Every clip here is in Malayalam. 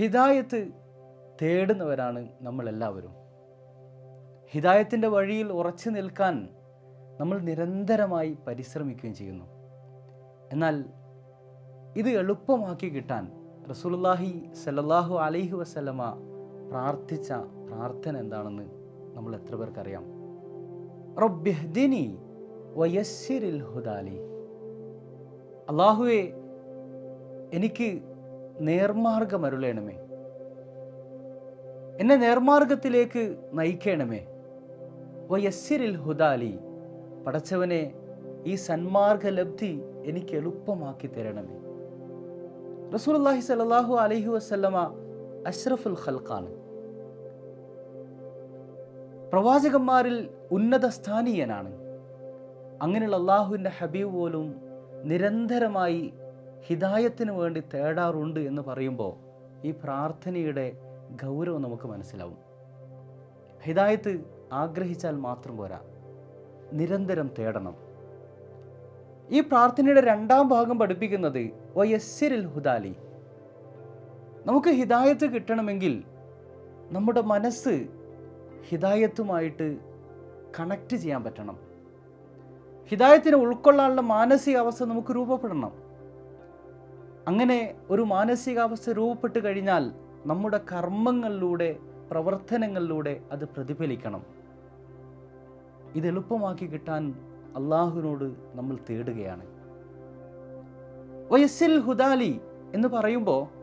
ഹിദായത്ത് തേടുന്നവരാണ് നമ്മളെല്ലാവരും. ഹിദായത്തിന്റെ വഴിയിൽ ഉറച്ചു നിൽക്കാൻ നമ്മൾ നിരന്തരമായി പരിശ്രമിക്കുകയും ചെയ്യുന്നു. എന്നാൽ ഇത് എളുപ്പമാക്കി കിട്ടാൻ റസൂലുല്ലാഹി സല്ലല്ലാഹു അലൈഹി വസല്ലമ പ്രാർത്ഥിച്ച പ്രാർത്ഥന എന്താണെന്ന് നമ്മൾ എത്ര പേർക്കറിയാം? റബ്ബിഹ്ദിനി വയസ്സിരിൽ ഹുദാലി. അള്ളാഹുവെ എനിക്ക് നേർമാർഗം അരുളേണമേ. എന്നെ നേർമാർഗത്തിലേക്ക് നയിക്കണമേ. വയസ്സിരിൽ ഹുദാലി പടച്ചവനെ ഈ സന്മാർഗലബ്ധി എനിക്ക് എളുപ്പമാക്കി തരണമേ. റസൂലുള്ളാഹി സലാഹു അലൈഹി വസല്ലമ അഷ്റഫുൽ ഖൽഖാണ്. പ്രവാചകന്മാരിൽ ഉന്നത സ്ഥാനീയനാണ്. അങ്ങനെയുള്ള അള്ളാഹുവിന്റെ ഹബീബ് പോലും നിരന്തരമായി ഹിദായത്തിന് വേണ്ടി തേടാറുണ്ട് എന്ന് പറയുമ്പോൾ ഈ പ്രാർത്ഥനയുടെ ഗൗരവം നമുക്ക് മനസ്സിലാവും. ഹിതായത്ത് ആഗ്രഹിച്ചാൽ മാത്രം പോരാ. നിരന്തരം തേടണം. ഈ പ്രാർത്ഥനയുടെ രണ്ടാം ഭാഗം പഠിപ്പിക്കുന്നത് വയസ്സിരിൽ ഹുദാലി. നമുക്ക് ഹിതായത്ത് കിട്ടണമെങ്കിൽ നമ്മുടെ മനസ്സ് ഹിതായത്തുമായിട്ട് കണക്ട് ചെയ്യാൻ പറ്റണം. ഹിദായത്തിനെ ഉൾക്കൊള്ളാനുള്ള മാനസികാവസ്ഥ നമുക്ക് രൂപപ്പെടണം. അങ്ങനെ ഒരു മാനസികാവസ്ഥ രൂപപ്പെട്ട് കഴിഞ്ഞാൽ നമ്മുടെ കർമ്മങ്ങളിലൂടെ പ്രവർത്തനങ്ങളിലൂടെ അത് പ്രതിഫലിക്കണം. ഇത് എളുപ്പമാക്കി കിട്ടാൻ അള്ളാഹുവിനോട് നമ്മൾ തേടുകയാണ്. വയസ്സിൽ ഹുദാലി എന്ന് പറയുമ്പോൾ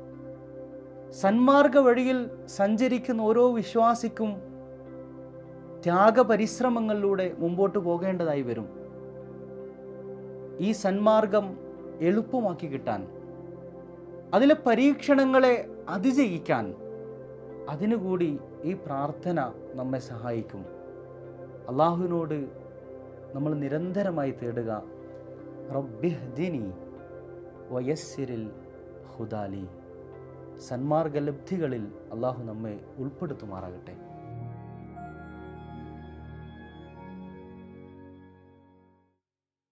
സന്മാർഗ വഴിയിൽ സഞ്ചരിക്കുന്ന ഓരോ വിശ്വാസിക്കും ത്യാഗപരിശ്രമങ്ങളിലൂടെ മുമ്പോട്ട് പോകേണ്ടതായി വരും. ഈ സന്മാർഗം എളുപ്പമാക്കി കിട്ടാൻ. അതിലെ പരീക്ഷണങ്ങളെ അതിജയിക്കാൻ അതിനുകൂടി ഈ പ്രാർത്ഥന നമ്മെ സഹായിക്കും. അള്ളാഹുവിനോട് നമ്മൾ നിരന്തരമായി തേടുക. റബ്ബിഹ്ദിനി ഹുദാലി. സന്മാർഗലബ്ധികളിൽ അള്ളാഹു നമ്മെ ഉൾപ്പെടുത്തുമാറാകട്ടെ.